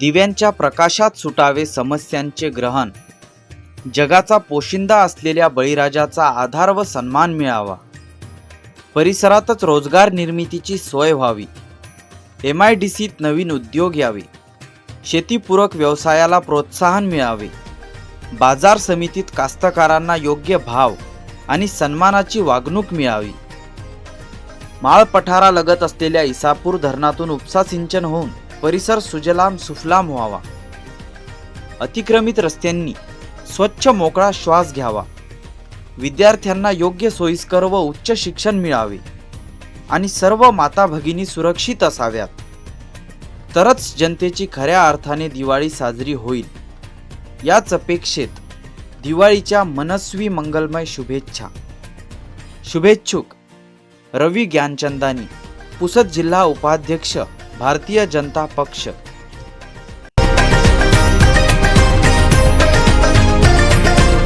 दिव्यांच्या प्रकाशात सुटावे समस्यांचे ग्रहण. जगाचा पोशिंदा असलेल्या बळीराजाचा आधार व सन्मान मिळावा. परिसरातच रोजगार निर्मितीची सोय व्हावी. एम आय डी सीत नवीन उद्योग यावे. शेतीपूरक व्यवसायाला प्रोत्साहन मिळावे. बाजार समितीत कास्तकारांना योग्य भाव आणि सन्मानाची वागणूक मिळावी. माळ पठारालगत असलेल्या इसापूर धरणातून उपसा सिंचन होऊन परिसर सुजलाम सुफलाम व्हावा. अतिक्रमित रस्त्यांनी स्वच्छ मोकळा श्वास घ्यावा. विद्यार्थ्यांना योग्य सोयीस्कर व उच्च शिक्षण मिळावे आणि सर्व माता भगिनी सुरक्षित असाव्यात. तरच जनतेची खऱ्या अर्थाने दिवाळी साजरी होईल. याच अपेक्षेत दिवाळीच्या मनस्वी मंगलमय शुभेच्छा. शुभेच्छुक रवी ज्ञानचंदानी पुसद जिल्हा उपाध्यक्ष भारतीय जनता पक्ष.